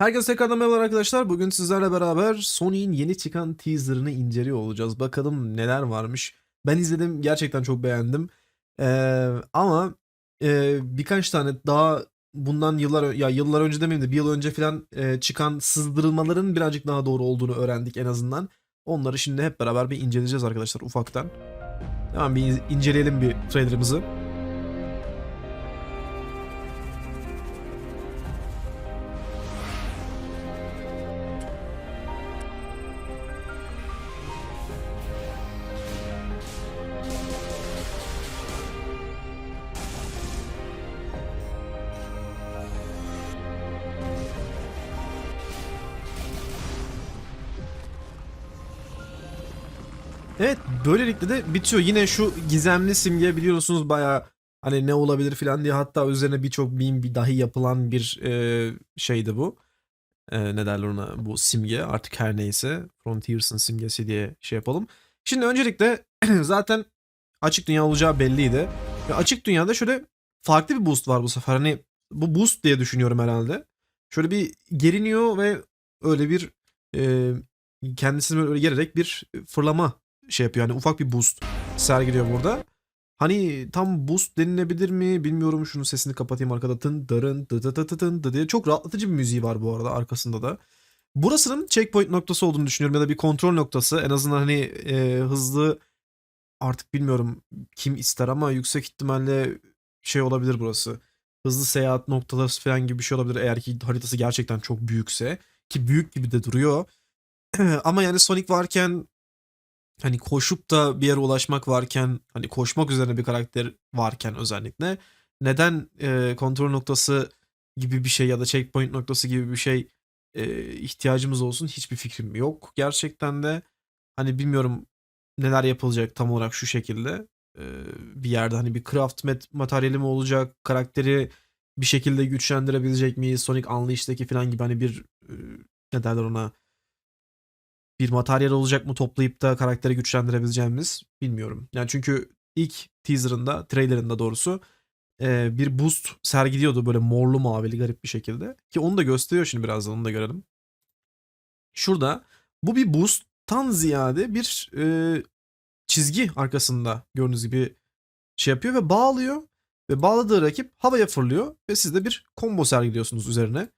Herkese tekrardan merhabalar arkadaşlar. Bugün sizlerle beraber Sony'in yeni çıkan teaserını inceliyor olacağız. Bakalım neler varmış. Ben izledim. Gerçekten çok beğendim. Ee, ama e, birkaç tane daha bundan yıllar ya yıllar önce demeyeyim de bir yıl önce falan e, çıkan sızdırılmaların birazcık daha doğru olduğunu öğrendik en azından. Onları şimdi hep beraber bir inceleyeceğiz arkadaşlar ufaktan. Hemen bir in- inceleyelim bir trailerımızı. Evet böylelikle de bitiyor. Yine şu gizemli simge biliyorsunuz bayağı hani ne olabilir falan diye hatta üzerine birçok meme dahi yapılan bir e, şeydi bu. E, ne derler ona bu simge artık her neyse Frontiers'ın simgesi diye şey yapalım. Şimdi öncelikle zaten açık dünya olacağı belliydi. Ve açık dünyada şöyle farklı bir boost var bu sefer. Hani bu boost diye düşünüyorum herhalde. Şöyle bir geriniyor ve öyle bir e, kendisini böyle gererek bir fırlama şey yapıyor. Hani ufak bir boost sergiliyor burada. Hani tam boost denilebilir mi bilmiyorum. Şunun sesini kapatayım arkada. Tın dırın dı dı dı dı dın dı diye. Çok rahatlatıcı bir müziği var bu arada arkasında da. Burasının checkpoint noktası olduğunu düşünüyorum ya da bir kontrol noktası. En azından hani e, hızlı artık bilmiyorum kim ister ama yüksek ihtimalle şey olabilir burası. Hızlı seyahat noktaları falan gibi bir şey olabilir eğer ki haritası gerçekten çok büyükse. Ki büyük gibi de duruyor. ama yani Sonic varken hani koşup da bir yere ulaşmak varken hani koşmak üzerine bir karakter varken özellikle neden e, kontrol noktası gibi bir şey ya da checkpoint noktası gibi bir şey e, ihtiyacımız olsun hiçbir fikrim yok. Gerçekten de hani bilmiyorum neler yapılacak tam olarak şu şekilde E, bir yerde hani bir craft mat- materyali mi olacak karakteri bir şekilde güçlendirebilecek miyiz Sonic Unleashed'deki falan gibi hani bir e, ne derler ona bir materyal olacak mı toplayıp da karakteri güçlendirebileceğimiz bilmiyorum. Yani çünkü ilk teaserında, trailerında doğrusu e, bir boost sergiliyordu böyle morlu mavili garip bir şekilde. Ki onu da gösteriyor şimdi birazdan onu da görelim. Şurada bu bir boost'tan ziyade bir e, çizgi arkasında gördüğünüz gibi şey yapıyor ve bağlıyor. Ve bağladığı rakip havaya fırlıyor ve siz de bir combo sergiliyorsunuz üzerine.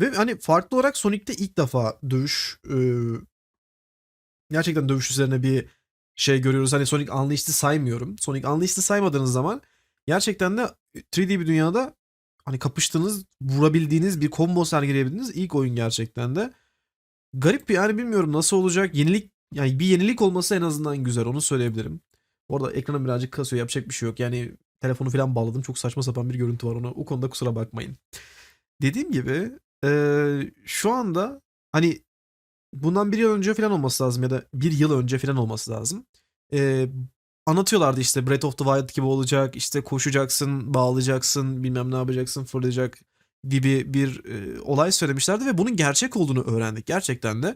Ve hani farklı olarak Sonic'te ilk defa dövüş e, gerçekten dövüş üzerine bir şey görüyoruz. Hani Sonic Unleashed'i saymıyorum. Sonic Unleashed'i saymadığınız zaman gerçekten de 3D bir dünyada hani kapıştığınız, vurabildiğiniz bir combo sergileyebildiğiniz ilk oyun gerçekten de. Garip bir yani bilmiyorum nasıl olacak. Yenilik yani bir yenilik olması en azından güzel onu söyleyebilirim. Orada ekranım birazcık kasıyor yapacak bir şey yok. Yani telefonu falan bağladım çok saçma sapan bir görüntü var onu o konuda kusura bakmayın. Dediğim gibi eee, şu anda hani bundan bir yıl önce falan olması lazım ya da bir yıl önce falan olması lazım. Ee, anlatıyorlardı işte Breath of the Wild gibi olacak işte koşacaksın bağlayacaksın bilmem ne yapacaksın fırlayacak gibi bir e, olay söylemişlerdi ve bunun gerçek olduğunu öğrendik gerçekten de.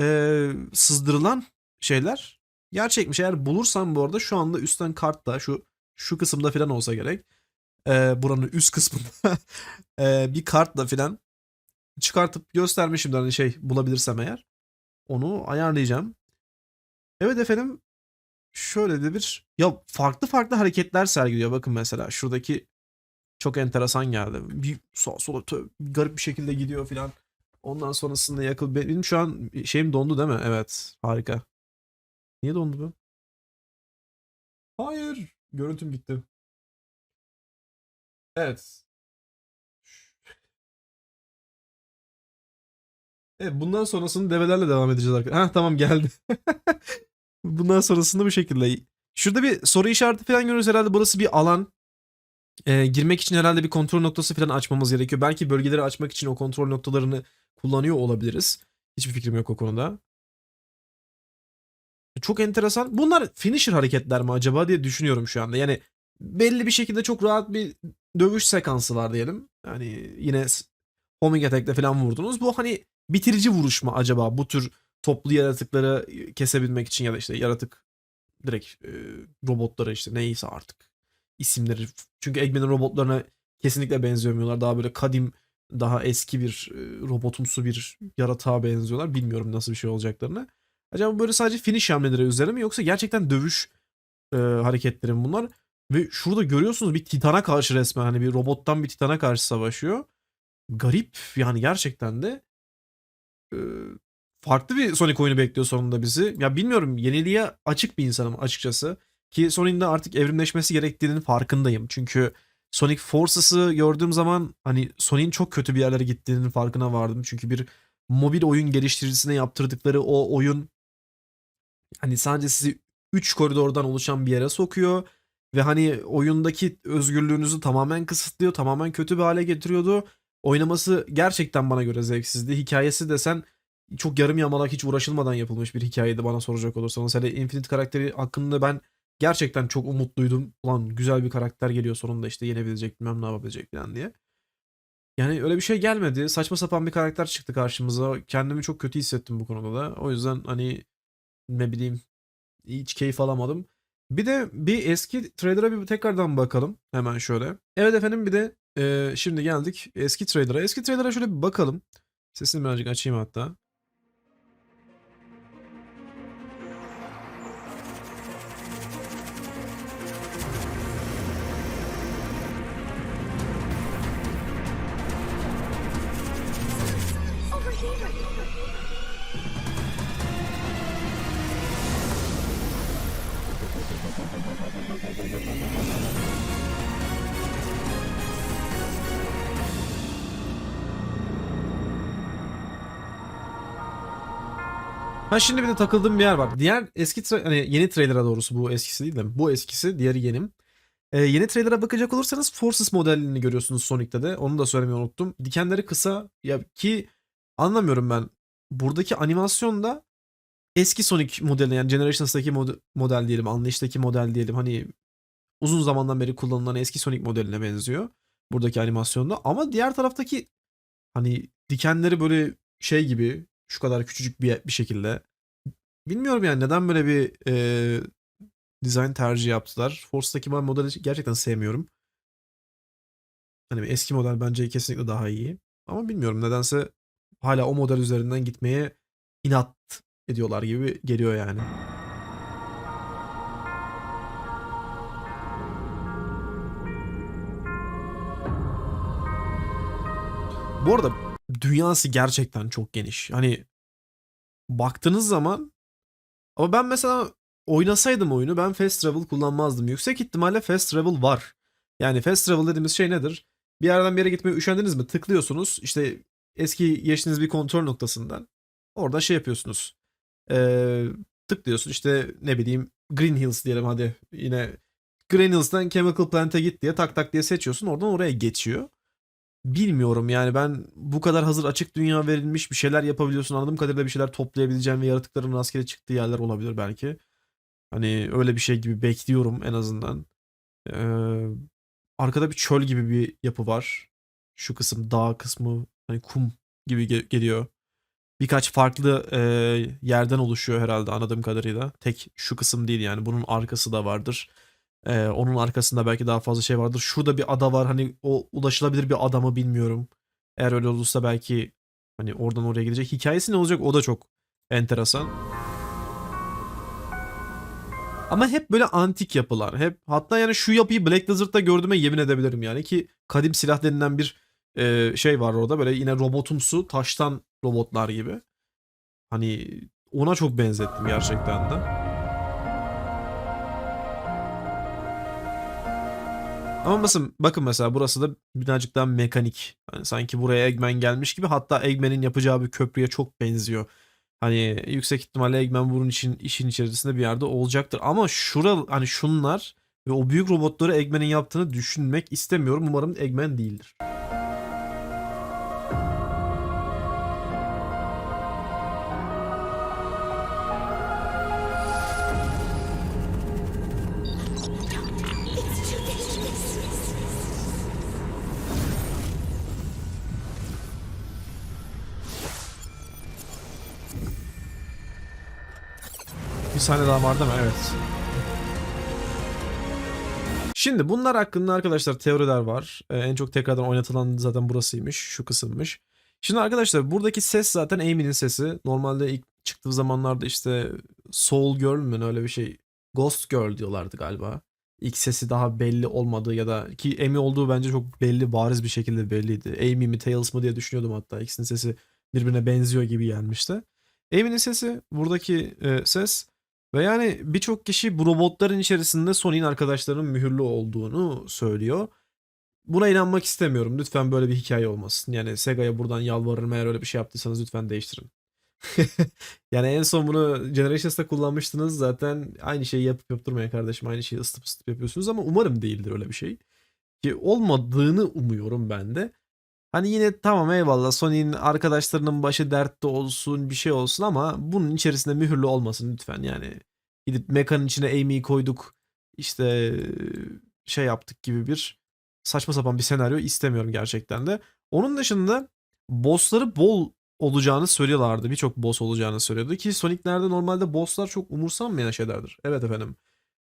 Ee, sızdırılan şeyler gerçekmiş eğer bulursam bu arada şu anda üstten kartta şu şu kısımda falan olsa gerek. Ee, buranın üst kısmında ee, bir kartla falan çıkartıp göstermişim hani şey bulabilirsem eğer. Onu ayarlayacağım. Evet efendim. Şöyle de bir ya farklı farklı hareketler sergiliyor. Bakın mesela şuradaki çok enteresan geldi. Bir sağa sola tö- garip bir şekilde gidiyor filan. Ondan sonrasında yakıl benim şu an şeyim dondu değil mi? Evet. Harika. Niye dondu bu? Hayır. Görüntüm gitti. Evet. Evet, bundan sonrasını develerle devam edeceğiz arkadaşlar. Ha tamam geldi. bundan sonrasında bu şekilde. Şurada bir soru işareti falan görüyoruz herhalde burası bir alan. Ee, girmek için herhalde bir kontrol noktası falan açmamız gerekiyor. Belki bölgeleri açmak için o kontrol noktalarını kullanıyor olabiliriz. Hiçbir fikrim yok o konuda. Çok enteresan. Bunlar finisher hareketler mi acaba diye düşünüyorum şu anda. Yani belli bir şekilde çok rahat bir dövüş sekansı var diyelim. Yani yine homing attack'le falan vurdunuz. Bu hani bitirici vuruş mu acaba bu tür toplu yaratıkları kesebilmek için ya da işte yaratık direkt e, robotları işte neyse artık isimleri. Çünkü Eggman'in robotlarına kesinlikle benzemiyorlar. Daha böyle kadim daha eski bir e, robotumsu bir yaratığa benziyorlar. Bilmiyorum nasıl bir şey olacaklarını. Acaba böyle sadece finish hamleleri üzerine mi yoksa gerçekten dövüş e, hareketleri mi bunlar? Ve şurada görüyorsunuz bir titana karşı resmen hani bir robottan bir titana karşı savaşıyor. Garip yani gerçekten de farklı bir Sonic oyunu bekliyor sonunda bizi. Ya bilmiyorum yeniliğe açık bir insanım açıkçası. Ki Sonic'in de artık evrimleşmesi gerektiğinin farkındayım. Çünkü Sonic Forces'ı gördüğüm zaman hani Sonic'in çok kötü bir yerlere gittiğinin farkına vardım. Çünkü bir mobil oyun geliştiricisine yaptırdıkları o oyun hani sadece sizi 3 koridordan oluşan bir yere sokuyor ve hani oyundaki özgürlüğünüzü tamamen kısıtlıyor, tamamen kötü bir hale getiriyordu. Oynaması gerçekten bana göre zevksizdi. Hikayesi desen çok yarım yamalak hiç uğraşılmadan yapılmış bir hikayeydi bana soracak olursanız. Hele Infinite karakteri hakkında ben gerçekten çok umutluydum. Ulan güzel bir karakter geliyor sonunda işte yenebilecek bilmem ne yapabilecek falan diye. Yani öyle bir şey gelmedi. Saçma sapan bir karakter çıktı karşımıza. Kendimi çok kötü hissettim bu konuda da. O yüzden hani ne bileyim hiç keyif alamadım. Bir de bir eski trailer'a bir tekrardan bakalım. Hemen şöyle. Evet efendim bir de e, şimdi geldik eski trailer'a. Eski trailer'a şöyle bir bakalım. Sesini birazcık açayım hatta. Ha şimdi bir de takıldığım bir yer var. Diğer eski hani yeni trailer'a doğrusu bu eskisi değil de bu eskisi diğeri yenim. Ee, yeni trailer'a bakacak olursanız Forces modelini görüyorsunuz Sonic'te de. Onu da söylemeyi unuttum. Dikenleri kısa ya ki anlamıyorum ben. Buradaki animasyonda eski Sonic modeli yani Generations'taki mod- model diyelim, anlayıştaki model diyelim. Hani uzun zamandan beri kullanılan eski Sonic modeline benziyor. Buradaki animasyonda. Ama diğer taraftaki hani dikenleri böyle şey gibi şu kadar küçücük bir, bir şekilde. Bilmiyorum yani neden böyle bir e, dizayn tercihi yaptılar. Force'daki ben modeli gerçekten sevmiyorum. Hani eski model bence kesinlikle daha iyi. Ama bilmiyorum nedense hala o model üzerinden gitmeye inat ediyorlar gibi geliyor yani. Bu arada dünyası gerçekten çok geniş. Hani baktığınız zaman ama ben mesela oynasaydım oyunu ben fast travel kullanmazdım. Yüksek ihtimalle fast travel var. Yani fast travel dediğimiz şey nedir? Bir yerden bir yere gitmeye üşendiniz mi? Tıklıyorsunuz. İşte eski geçtiğiniz bir kontrol noktasından. Orada şey yapıyorsunuz. Ee, tıklıyorsun işte ne bileyim Green Hills diyelim hadi yine Green Hills'tan Chemical Plant'e git diye tak tak diye seçiyorsun. Oradan oraya geçiyor. Bilmiyorum yani ben bu kadar hazır açık dünya verilmiş bir şeyler yapabiliyorsun. Anladığım kadarıyla bir şeyler toplayabileceğim ve yaratıkların rastgele çıktığı yerler olabilir belki. Hani öyle bir şey gibi bekliyorum en azından. Ee, arkada bir çöl gibi bir yapı var. Şu kısım dağ kısmı hani kum gibi ge- geliyor. Birkaç farklı e, yerden oluşuyor herhalde anladığım kadarıyla. Tek şu kısım değil yani bunun arkası da vardır. Ee, onun arkasında belki daha fazla şey vardır. Şurada bir ada var. Hani o ulaşılabilir bir ada mı bilmiyorum. Eğer öyle olursa belki hani oradan oraya gidecek. Hikayesi ne olacak o da çok enteresan. Ama hep böyle antik yapılar. Hep hatta yani şu yapıyı Black Desert'ta gördüğüme yemin edebilirim yani ki kadim silah denilen bir e, şey var orada böyle yine robotumsu taştan robotlar gibi. Hani ona çok benzettim gerçekten de. Ama bakın, bakın mesela burası da birazcık daha mekanik. Hani sanki buraya Eggman gelmiş gibi. Hatta Eggman'in yapacağı bir köprüye çok benziyor. Hani yüksek ihtimalle Eggman bunun için işin içerisinde bir yerde olacaktır. Ama şura hani şunlar ve o büyük robotları Eggman'in yaptığını düşünmek istemiyorum. Umarım Eggman değildir. Sahne daha var değil mi? Evet. Şimdi bunlar hakkında arkadaşlar teoriler var. Ee, en çok tekrardan oynatılan zaten burasıymış. Şu kısımmış. Şimdi arkadaşlar buradaki ses zaten Amy'nin sesi. Normalde ilk çıktığı zamanlarda işte Soul Girl mü öyle bir şey. Ghost Girl diyorlardı galiba. İlk sesi daha belli olmadığı ya da ki Amy olduğu bence çok belli bariz bir şekilde belliydi. Amy mi Tails mı diye düşünüyordum hatta. İkisinin sesi birbirine benziyor gibi gelmişti. Amy'nin sesi buradaki e, ses ve yani birçok kişi bu robotların içerisinde Sony'in arkadaşlarının mühürlü olduğunu söylüyor. Buna inanmak istemiyorum. Lütfen böyle bir hikaye olmasın. Yani Sega'ya buradan yalvarırım eğer öyle bir şey yaptıysanız lütfen değiştirin. yani en son bunu Generations'ta kullanmıştınız zaten aynı şeyi yapıp yaptırmayın kardeşim. Aynı şeyi ısıtıp ısıtıp yapıyorsunuz ama umarım değildir öyle bir şey. Ki olmadığını umuyorum ben de. Hani yine tamam eyvallah Sony'nin arkadaşlarının başı dertte olsun bir şey olsun ama bunun içerisinde mühürlü olmasın lütfen yani. Gidip mekanın içine Amy'yi koyduk işte şey yaptık gibi bir saçma sapan bir senaryo istemiyorum gerçekten de. Onun dışında bossları bol olacağını söylüyorlardı. Birçok boss olacağını söylüyordu ki Sonic'lerde normalde bosslar çok umursanmayan şeylerdir. Evet efendim.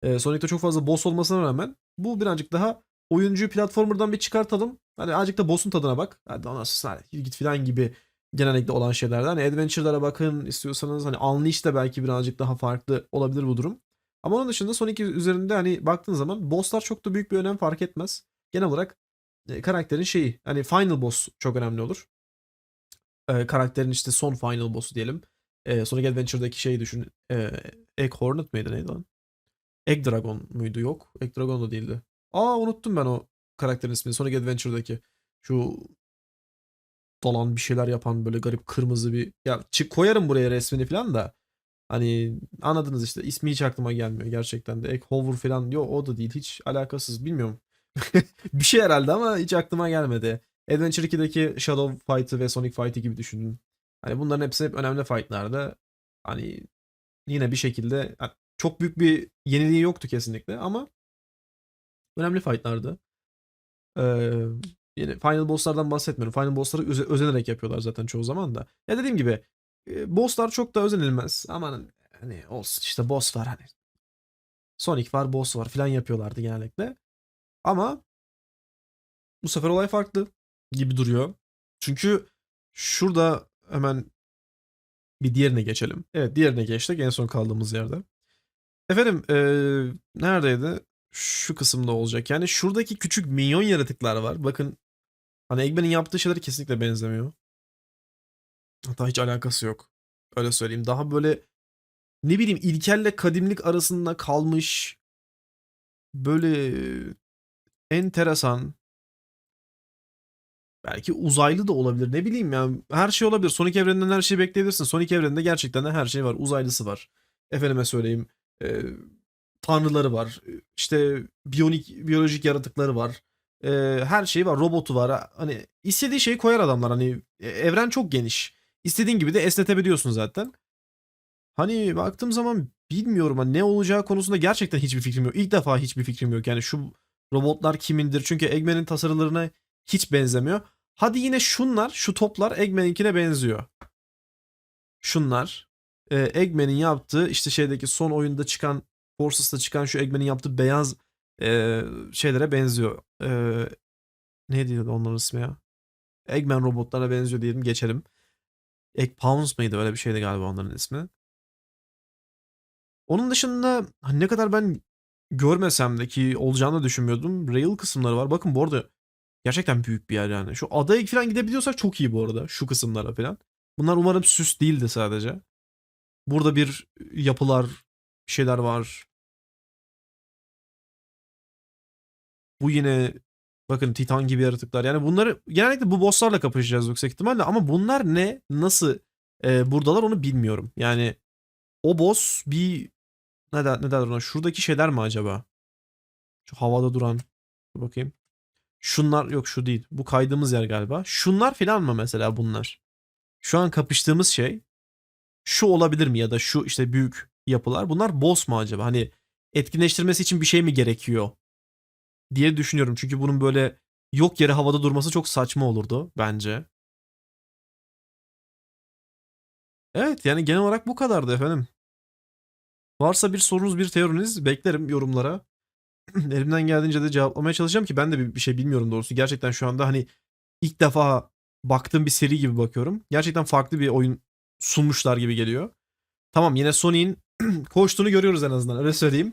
Ee, Sonic'te çok fazla boss olmasına rağmen bu birazcık daha oyuncuyu platformer'dan bir çıkartalım. Hani azıcık da boss'un tadına bak. Hadi sonra hadi git filan gibi genellikle olan şeylerden. Hani Adventure'lara bakın istiyorsanız hani Unleash de belki birazcık daha farklı olabilir bu durum. Ama onun dışında Sonic üzerinde hani baktığın zaman bosslar çok da büyük bir önem fark etmez. Genel olarak e, karakterin şeyi hani final boss çok önemli olur. E, karakterin işte son final boss'u diyelim. E, Sonic Adventure'daki şeyi düşün. E, Egg Hornet miydi neydi lan? Egg Dragon muydu? Yok. Egg Dragon da değildi. Aa unuttum ben o karakterin ismini. Sonic Adventure'daki şu dolan bir şeyler yapan böyle garip kırmızı bir ya çık koyarım buraya resmini falan da hani anladınız işte ismi hiç aklıma gelmiyor gerçekten de. Egg Hover falan yok o da değil hiç alakasız bilmiyorum. Bir şey herhalde ama hiç aklıma gelmedi. Adventure 2'deki Shadow Fight'ı ve Sonic Fight'ı gibi düşünün. Hani bunların hepsi hep önemli fight'larda. Hani yine bir şekilde çok büyük bir yeniliği yoktu kesinlikle ama önemli fight'lardı ee, yani Final Boss'lardan bahsetmiyorum. Final Boss'ları öze- özenerek yapıyorlar zaten çoğu zaman da. Ya dediğim gibi e, boss'lar çok da özenilmez. Aman hani olsun işte boss var hani. Sonic var, boss var filan yapıyorlardı genellikle. Ama bu sefer olay farklı gibi duruyor. Çünkü şurada hemen bir diğerine geçelim. Evet diğerine geçtik en son kaldığımız yerde. Efendim eee, neredeydi? Şu kısımda olacak. Yani şuradaki küçük minyon yaratıklar var. Bakın hani Eggman'in yaptığı şeyler kesinlikle benzemiyor. Hatta hiç alakası yok. Öyle söyleyeyim. Daha böyle ne bileyim ilkelle kadimlik arasında kalmış böyle enteresan belki uzaylı da olabilir. Ne bileyim ya. Her şey olabilir. Sonic evreninden her şeyi bekleyebilirsin. Sonic evreninde gerçekten de her şey var. Uzaylısı var. Efendime söyleyeyim. e, tanrıları var. İşte biyonik biyolojik yaratıkları var. E, her şeyi var. Robotu var. Hani istediği şeyi koyar adamlar. Hani e, evren çok geniş. İstediğin gibi de esnetebiliyorsun zaten. Hani baktığım zaman bilmiyorum hani ne olacağı konusunda gerçekten hiçbir fikrim yok. İlk defa hiçbir fikrim yok. Yani şu robotlar kimindir? Çünkü Eggman'in tasarılarına hiç benzemiyor. Hadi yine şunlar, şu toplar Eggman'inkine benziyor. Şunlar. Ee, Eggman'in yaptığı işte şeydeki son oyunda çıkan Forces'ta çıkan şu Eggman'in yaptığı beyaz e, şeylere benziyor. E, neydi onların ismi ya? Eggman robotlara benziyor diyelim geçelim. Egg Pounds mıydı? Öyle bir şeydi galiba onların ismi. Onun dışında hani ne kadar ben görmesem de ki olacağını düşünmüyordum. Rail kısımları var. Bakın bu arada gerçekten büyük bir yer yani. Şu adaya falan gidebiliyorsak çok iyi bu arada. Şu kısımlara falan. Bunlar umarım süs değildi sadece. Burada bir yapılar, bir şeyler var. Bu yine bakın Titan gibi yaratıklar. Yani bunları genellikle bu bosslarla kapışacağız yüksek ihtimalle ama bunlar ne? Nasıl e, buradalar onu bilmiyorum. Yani o boss bir ne der, ne derler ona? Şuradaki şeyler mi acaba? Şu havada duran. Dur bakayım. Şunlar yok şu değil. Bu kaydığımız yer galiba. Şunlar filan mı mesela bunlar? Şu an kapıştığımız şey şu olabilir mi ya da şu işte büyük yapılar. Bunlar boss mu acaba? Hani etkinleştirmesi için bir şey mi gerekiyor? diye düşünüyorum. Çünkü bunun böyle yok yere havada durması çok saçma olurdu bence. Evet yani genel olarak bu kadardı efendim. Varsa bir sorunuz bir teoriniz beklerim yorumlara. Elimden geldiğince de cevaplamaya çalışacağım ki ben de bir, şey bilmiyorum doğrusu. Gerçekten şu anda hani ilk defa baktığım bir seri gibi bakıyorum. Gerçekten farklı bir oyun sunmuşlar gibi geliyor. Tamam yine Sony'in koştuğunu görüyoruz en azından öyle söyleyeyim.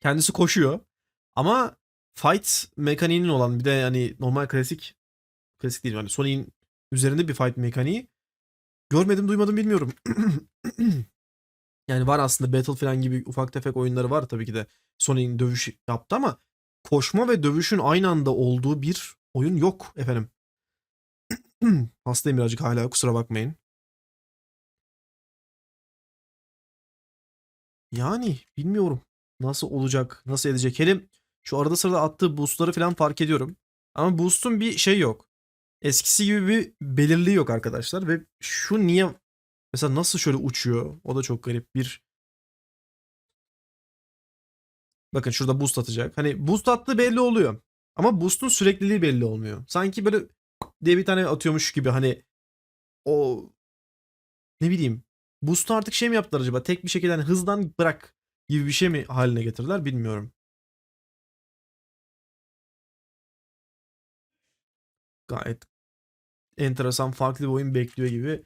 Kendisi koşuyor. Ama fight mekaniğinin olan bir de yani normal klasik klasik değil yani Sony'in üzerinde bir fight mekaniği görmedim duymadım bilmiyorum. yani var aslında Battle falan gibi ufak tefek oyunları var tabii ki de Sony'in dövüş yaptı ama koşma ve dövüşün aynı anda olduğu bir oyun yok efendim. Hastayım birazcık hala kusura bakmayın. Yani bilmiyorum nasıl olacak, nasıl edecek. Hele şu arada sırada attığı boostları falan fark ediyorum. Ama boost'un bir şey yok. Eskisi gibi bir belirliği yok arkadaşlar ve şu niye mesela nasıl şöyle uçuyor? O da çok garip bir Bakın şurada boost atacak. Hani boost attığı belli oluyor. Ama boost'un sürekliliği belli olmuyor. Sanki böyle diye bir tane atıyormuş gibi hani o ne bileyim boost'u artık şey mi yaptılar acaba? Tek bir şekilde hani hızdan bırak gibi bir şey mi haline getirdiler bilmiyorum. Gayet enteresan farklı bir oyun bekliyor gibi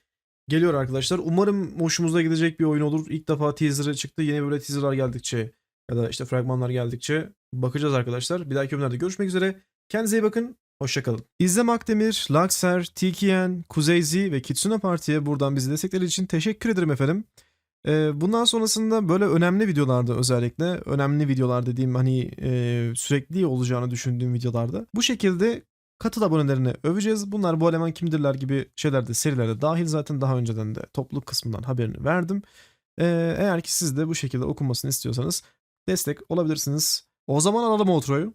geliyor arkadaşlar. Umarım hoşumuza gidecek bir oyun olur. İlk defa teaser'ı çıktı. Yeni böyle teaser'lar geldikçe ya da işte fragmanlar geldikçe bakacağız arkadaşlar. Bir dahaki bölümlerde görüşmek üzere. Kendinize iyi bakın. Hoşçakalın. İzlem Akdemir, Lakser, Tikiyen, Kuzeyzi ve Kitsune Parti'ye buradan bizi destekleri için teşekkür ederim efendim. Ee, bundan sonrasında böyle önemli videolarda özellikle önemli videolar dediğim hani e, sürekli olacağını düşündüğüm videolarda bu şekilde katıl abonelerini öveceğiz. Bunlar bu eleman kimdirler gibi şeylerde serilerde dahil zaten daha önceden de topluluk kısmından haberini verdim. Ee, eğer ki siz de bu şekilde okunmasını istiyorsanız destek olabilirsiniz. O zaman alalım outro'yu.